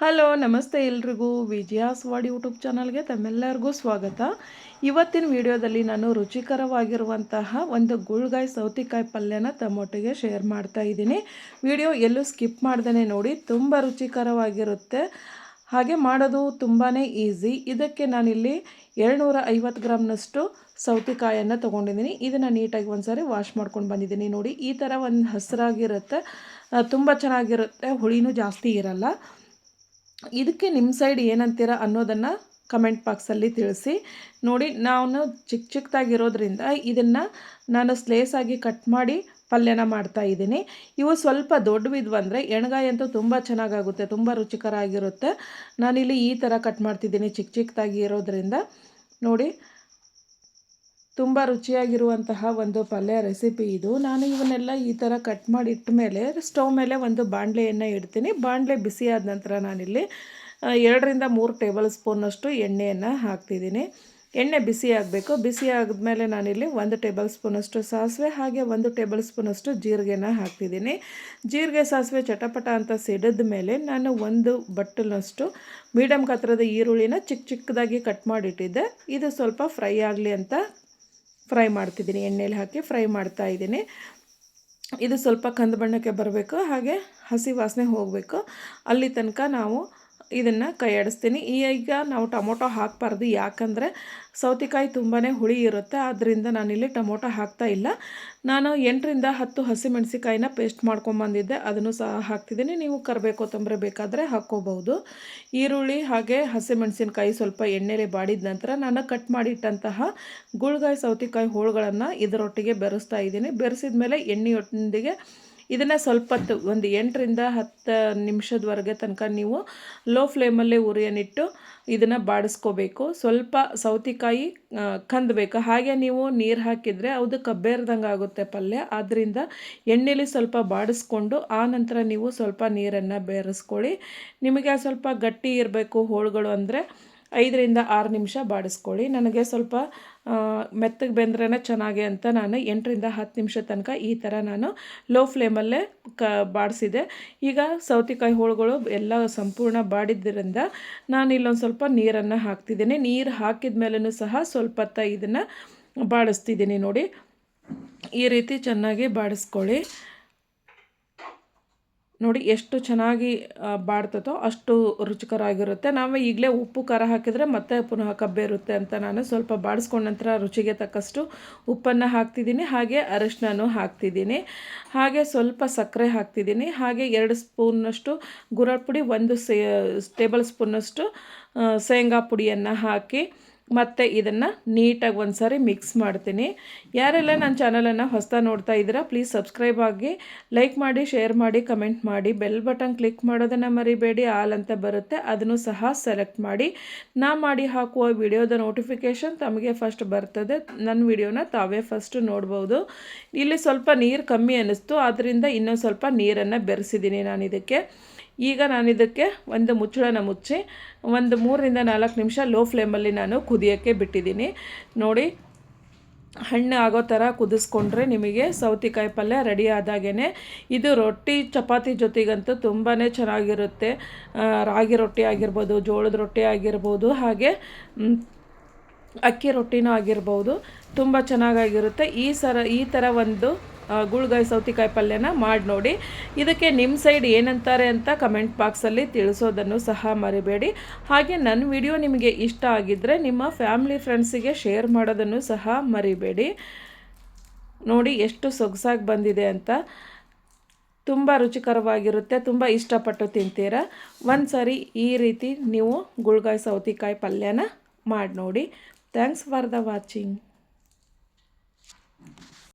Hello, ನಮಸ್ತೆ ಎಲ್ರಿಗೂ. ವಿಜಯಾಸ್ sword YouTube ಚಾನಲ್ಗೆ ತಮ್ಮೆಲ್ಲರಿಗೂ ಸ್ವಾಗತ. ಇವತ್ತಿನ ವಿಡಿಯೋದಲ್ಲಿ ನಾನು ರುಚಿಕರವಾಗಿರುವಂತಹ ಒಂದು ಗುಳ್ಗಾಯಿ ಸೌತಿಕಾಯಿ ಪಲ್ಯನ ತಮ್ಮೊಟ್ಟಿಗೆ ಶೇರ್ ಮಾಡ್ತಾ ಇದ್ದೀನಿ. ವಿಡಿಯೋ ಎಲ್ಲೂ ಸ್ಕಿಪ್ ಮಾಡ್ದೇ ನೋಡಿ, ತುಂಬ ರುಚಿಕರವಾಗಿರುತ್ತೆ. ಹಾಗೆ ಮಾಡೋದು ತುಂಬಾ ಈಸಿ. ಇದಕ್ಕೆ ನಾನಿಲ್ಲಿ ಎರಡುನೂರ ಐವತ್ತು ಗ್ರಾಮ್ನಷ್ಟು ಸೌತೆಕಾಯನ್ನು ತೊಗೊಂಡಿದ್ದೀನಿ. ಇದನ್ನು ನೀಟಾಗಿ ಒಂದು ಸಾರಿ ವಾಶ್ ಮಾಡ್ಕೊಂಡು ಬಂದಿದ್ದೀನಿ ನೋಡಿ. ಈ ಥರ ಒಂದು ಹಸಿರಾಗಿರುತ್ತೆ. ತುಂಬ ಚೆನ್ನಾಗಿರುತ್ತೆ. ಹುಳಿನೂ ಜಾಸ್ತಿ ಇರಲ್ಲ. ಇದಕ್ಕೆ ನಿಮ್ಮ ಸೈಡ್ ಏನಂತೀರ ಅನ್ನೋದನ್ನು ಕಮೆಂಟ್ ಬಾಕ್ಸಲ್ಲಿ ತಿಳಿಸಿ. ನೋಡಿ, ನಾನು ಚಿಕ್ಕ ಚಿಕ್ಕದಾಗಿರೋದ್ರಿಂದ ಇದನ್ನು ನಾನು ಸ್ಲೇಸಾಗಿ ಕಟ್ ಮಾಡಿ ಪಲ್ಯನ ಮಾಡ್ತಾ ಇದ್ದೀನಿ. ಇವು ಸ್ವಲ್ಪ ದೊಡ್ಡವಿದ್ವು ಅಂದರೆ ಎಣ್ಗಾಯಿ ಅಂತೂ ತುಂಬ ಚೆನ್ನಾಗಾಗುತ್ತೆ, ತುಂಬ ರುಚಿಕರ ಆಗಿರುತ್ತೆ. ನಾನಿಲ್ಲಿ ಈ ಥರ ಕಟ್ ಮಾಡ್ತಿದ್ದೀನಿ ಚಿಕ್ಕ ಚಿಕ್ಕದಾಗಿ ಇರೋದ್ರಿಂದ ನೋಡಿ ತುಂಬ ರುಚಿಯಾಗಿರುವಂತಹ ಒಂದು ಪಲ್ಯ ರೆಸಿಪಿ ಇದು. ನಾನು ಇವನ್ನೆಲ್ಲ ಈ ಥರ ಕಟ್ ಮಾಡಿ ಇಟ್ಟ ಮೇಲೆ ಸ್ಟವ್ ಮೇಲೆ ಒಂದು ಬಾಣಲೆಯನ್ನು ಇಡ್ತೀನಿ. ಬಾಣಲೆ ಆದ ನಂತರ ನಾನಿಲ್ಲಿ ಎರಡರಿಂದ ಮೂರು ಟೇಬಲ್ ಸ್ಪೂನಷ್ಟು ಎಣ್ಣೆಯನ್ನು ಹಾಕ್ತಿದ್ದೀನಿ. ಎಣ್ಣೆ ಬಿಸಿ ಆಗಬೇಕು. ಬಿಸಿ ಆದಮೇಲೆ ನಾನಿಲ್ಲಿ ಒಂದು ಟೇಬಲ್ ಸ್ಪೂನಷ್ಟು ಸಾಸಿವೆ, ಹಾಗೆ ಒಂದು ಟೇಬಲ್ ಸ್ಪೂನಷ್ಟು ಜೀರಿಗೆನ ಹಾಕ್ತಿದ್ದೀನಿ. ಜೀರಿಗೆ ಸಾಸಿವೆ ಚಟಪಟ ಅಂತ ಸಿಡಿದ ಮೇಲೆ ನಾನು ಒಂದು ಬಟ್ಟಲಷ್ಟು ಮೀಡಿಯಮ್ ಗಾತ್ರದ ಈರುಳ್ಳಿನ ಚಿಕ್ಕ ಚಿಕ್ಕದಾಗಿ ಕಟ್ ಮಾಡಿಟ್ಟಿದ್ದೆ. ಇದು ಸ್ವಲ್ಪ ಫ್ರೈ ಆಗಲಿ ಅಂತ ಫ್ರೈ ಮಾಡ್ತಿದ್ದೀನಿ, ಎಣ್ಣೆಲಿ ಹಾಕಿ ಫ್ರೈ ಮಾಡ್ತಾ ಇದ್ದೀನಿ. ಇದು ಸ್ವಲ್ಪ ಕಂದು ಬಣ್ಣಕ್ಕೆ ಬರಬೇಕು, ಹಾಗೆ ಹಸಿ ವಾಸನೆ ಹೋಗಬೇಕು. ಅಲ್ಲಿ ತನಕ ನಾವು ಇದನ್ನು ಕೈ ಆಡಿಸ್ತೀನಿ ಈಗ ನಾವು ಟೊಮೊಟೊ ಹಾಕಬಾರ್ದು. ಯಾಕಂದರೆ ಸೌತೆಕಾಯಿ ತುಂಬಾ ಹುಳಿ ಇರುತ್ತೆ. ಆದ್ದರಿಂದ ನಾನಿಲ್ಲಿ ಟೊಮೊಟೊ ಹಾಕ್ತಾ ಇಲ್ಲ. ನಾನು ಎಂಟರಿಂದ ಹತ್ತು ಹಸಿಮೆಣಸಿಕಾಯಿನ ಪೇಸ್ಟ್ ಮಾಡ್ಕೊಂಬಂದಿದ್ದೆ. ಅದನ್ನು ಸಹ ಹಾಕ್ತಿದ್ದೀನಿ. ನೀವು ಕರಿಬೇಕು ಕೊತ್ತಂಬರಿ ಬೇಕಾದರೆ ಹಾಕ್ಕೋಬಹುದು. ಈರುಳ್ಳಿ ಹಾಗೆ ಹಸಿಮೆಣಸಿನಕಾಯಿ ಸ್ವಲ್ಪ ಎಣ್ಣೆಲೆ ಬಾಡಿದ ನಂತರ ನಾನು ಕಟ್ ಮಾಡಿಟ್ಟಂತಹ ಗುಳ್ಗಾಯಿ ಸೌತೆಕಾಯಿ ಹೋಳುಗಳನ್ನು ಇದರೊಟ್ಟಿಗೆ ಬೆರೆಸ್ತಾ ಇದ್ದೀನಿ. ಬೆರೆಸಿದ ಮೇಲೆ ಎಣ್ಣೆಯೊಂದಿಗೆ ಇದನ್ನು ಸ್ವಲ್ಪ ಹೊತ್ತು ಒಂದು ಎಂಟರಿಂದ ಹತ್ತು ನಿಮಿಷದವರೆಗೆ ತನಕ ನೀವು ಲೋ ಫ್ಲೇಮಲ್ಲೇ ಉರಿಯನ್ನಿಟ್ಟು ಇದನ್ನು ಬಾಡಿಸ್ಕೋಬೇಕು. ಸ್ವಲ್ಪ ಸೌತೆಕಾಯಿ ಕಂದಬೇಕು ಹಾಗೆ ನೀವು ನೀರು ಹಾಕಿದರೆ ಅದು ಕಬ್ಬೇರ್ದಂಗೆ ಆಗುತ್ತೆ ಪಲ್ಯ. ಆದ್ದರಿಂದ ಎಣ್ಣೆಲಿ ಸ್ವಲ್ಪ ಬಾಡಿಸ್ಕೊಂಡು ಆ ನಂತರ ನೀವು ಸ್ವಲ್ಪ ನೀರನ್ನು ಬೇರೆಸ್ಕೊಳ್ಳಿ. ನಿಮಗೆ ಸ್ವಲ್ಪ ಗಟ್ಟಿ ಇರಬೇಕು ಹೋಳುಗಳು ಅಂದರೆ ಐದರಿಂದ ಆರು ನಿಮಿಷ ಬಾಡಿಸ್ಕೊಳ್ಳಿ. ನನಗೆ ಸ್ವಲ್ಪ ಮೆತ್ತಗೆ ಬೆಂದ್ರೇ ಚೆನ್ನಾಗಿ ಅಂತ ನಾನು ಎಂಟರಿಂದ ಹತ್ತು ನಿಮಿಷ ತನಕ ಈ ಥರ ನಾನು ಲೋ ಫ್ಲೇಮಲ್ಲೇ ಕ, ಬಾಡಿಸಿದೆ. ಈಗ ಸೌತೆಕಾಯಿ ಹೋಳುಗಳು ಎಲ್ಲ ಸಂಪೂರ್ಣ ಬಾಡಿದ್ದರಿಂದ ನಾನು ಇಲ್ಲೊಂದು ಸ್ವಲ್ಪ ನೀರನ್ನು ಹಾಕ್ತಿದ್ದೀನಿ. ನೀರು ಹಾಕಿದ ಮೇಲೂ ಸಹ ಸ್ವಲ್ಪ ಹೊತ್ತ ಇದನ್ನು ಬಾಡಿಸ್ತಿದ್ದೀನಿ ನೋಡಿ. ಈ ರೀತಿ ಚೆನ್ನಾಗಿ ಬಾಡಿಸ್ಕೊಳ್ಳಿ. ನೋಡಿ ಎಷ್ಟು ಚೆನ್ನಾಗಿ ಬಾಡ್ತತೋ ಅಷ್ಟು ರುಚಿಕರ ಆಗಿರುತ್ತೆ ನಾವು ಈಗಲೇ ಉಪ್ಪು, ಖಾರ ಹಾಕಿದರೆ ಮತ್ತೆ ಪುನಃ ಕಬ್ಬೆ ಇರುತ್ತೆ ಅಂತ ನಾನು ಸ್ವಲ್ಪ ಬಾಡಿಸ್ಕೊಂಡ ನಂತರ ರುಚಿಗೆ ತಕ್ಕಷ್ಟು ಉಪ್ಪನ್ನು ಹಾಕ್ತಿದ್ದೀನಿ. ಹಾಗೆ ಅರಿಶಿನೂ ಹಾಕ್ತಿದ್ದೀನಿ. ಹಾಗೆ ಸ್ವಲ್ಪ ಸಕ್ಕರೆ ಹಾಕ್ತಿದ್ದೀನಿ. ಹಾಗೆ ಎರಡು ಸ್ಪೂನ್ನಷ್ಟು ಗುರಳ್ ಪುಡಿ, ಒಂದು ಸೇ, ಟೇಬಲ್ ಸ್ಪೂನಷ್ಟು ಶೇಂಗಾ ಪುಡಿಯನ್ನು ಹಾಕಿ ಮತ್ತು ಇದನ್ನು ನೀಟಾಗಿ ಒಂದು ಸಾರಿ ಮಿಕ್ಸ್ ಮಾಡ್ತೀನಿ. ಯಾರೆಲ್ಲ ನನ್ನ ಚಾನಲನ್ನು ಹೊಸ್ತಾ ನೋಡ್ತಾ ಇದ್ದೀರಾ ಪ್ಲೀಸ್ ಸಬ್ಸ್ಕ್ರೈಬ್ ಆಗಿ ಲೈಕ್ ಮಾಡಿ ಶೇರ್ ಮಾಡಿ ಕಮೆಂಟ್ ಮಾಡಿ ಬೆಲ್ ಬಟನ್ ಕ್ಲಿಕ್ ಮಾಡೋದನ್ನು ಮರಿಬೇಡಿ ಆಲ್ ಅಂತ ಬರುತ್ತೆ, ಅದನ್ನು ಸಹ ಸೆಲೆಕ್ಟ್ ಮಾಡಿ. ನಾ ಮಾಡಿ ಹಾಕುವ ವಿಡಿಯೋದ ನೋಟಿಫಿಕೇಷನ್ ತಮಗೆ ಫಸ್ಟ್ ಬರ್ತದೆ ನನ್ನ ವಿಡಿಯೋನ ತಾವೇ ಫಸ್ಟ್ ನೋಡ್ಬೋದು. ಇಲ್ಲಿ ಸ್ವಲ್ಪ ನೀರು ಕಮ್ಮಿ ಅನ್ನಿಸ್ತು ಆದ್ದರಿಂದ ಇನ್ನೊಂದು ಸ್ವಲ್ಪ ನೀರನ್ನು ಬೆರೆಸಿದ್ದೀನಿ ನಾನು ಇದಕ್ಕೆ ಈಗ ನಾನು ಇದಕ್ಕೆ ಒಂದು ಮುಚ್ಚಳನ ಮುಚ್ಚಿ, ಒಂದು ಮೂರರಿಂದ ನಾಲ್ಕು ನಿಮಿಷ ಲೋ ಫ್ಲೇಮಲ್ಲಿ ನಾನು ಕುದಿಯೋಕ್ಕೆ ಬಿಟ್ಟಿದ್ದೀನಿ. ನೋಡಿ, ಹಣ್ಣು ಆಗೋ ಥರ ಕುದಿಸ್ಕೊಂಡ್ರೆ ನಿಮಗೆ ಸೌತೆಕಾಯಿ ಪಲ್ಯ ರೆಡಿ ಆದಾಗೇ ಇದು ರೊಟ್ಟಿ ಚಪಾತಿ ಜೊತೆಗಂತೂ ತುಂಬಾ ಚೆನ್ನಾಗಿರುತ್ತೆ. ರಾಗಿ ರೊಟ್ಟಿ ಆಗಿರ್ಬೋದು, ಜೋಳದ ರೊಟ್ಟಿ ಆಗಿರ್ಬೋದು, ಹಾಗೆ ಅಕ್ಕಿ ರೊಟ್ಟಿನೂ ಆಗಿರ್ಬೋದು. ತುಂಬ ಚೆನ್ನಾಗಾಗಿರುತ್ತೆ. ಈ ಸರ, ಈ ಥರ ಒಂದು ಗುಳ್ಗಾಯಿ ಸೌತಿಕಾಯಿ ಪಲ್ಯನ ಮಾಡಿ ನೋಡಿ. ಇದಕ್ಕೆ ನಿಮ್ಮ ಸೈಡ್ ಏನಂತಾರೆ ಅಂತ ಕಮೆಂಟ್ ಬಾಕ್ಸಲ್ಲಿ ತಿಳಿಸೋದನ್ನು ಸಹ ಮರಿಬೇಡಿ. ಹಾಗೆ ನನ್ನ ವಿಡಿಯೋ ನಿಮಗೆ ಇಷ್ಟ ಆಗಿದ್ದರೆ ನಿಮ್ಮ ಫ್ಯಾಮಿಲಿ ಫ್ರೆಂಡ್ಸಿಗೆ ಶೇರ್ ಮಾಡೋದನ್ನು ಸಹ ಮರಿಬೇಡಿ. ನೋಡಿ ಎಷ್ಟು ಸೊಗಸಾಗಿ ಬಂದಿದೆ ಅಂತ. ತುಂಬ ರುಚಿಕರವಾಗಿರುತ್ತೆ, ತುಂಬ ಇಷ್ಟಪಟ್ಟು ತಿಂತೀರಾ. ಒಂದು ಸಾರಿ ಈ ರೀತಿ ನೀವು ಗುಳ್ಗಾಯಿ ಸೌತಿಕಾಯಿ ಪಲ್ಯನ ಮಾಡಿ ನೋಡಿ. Thanks for the watching.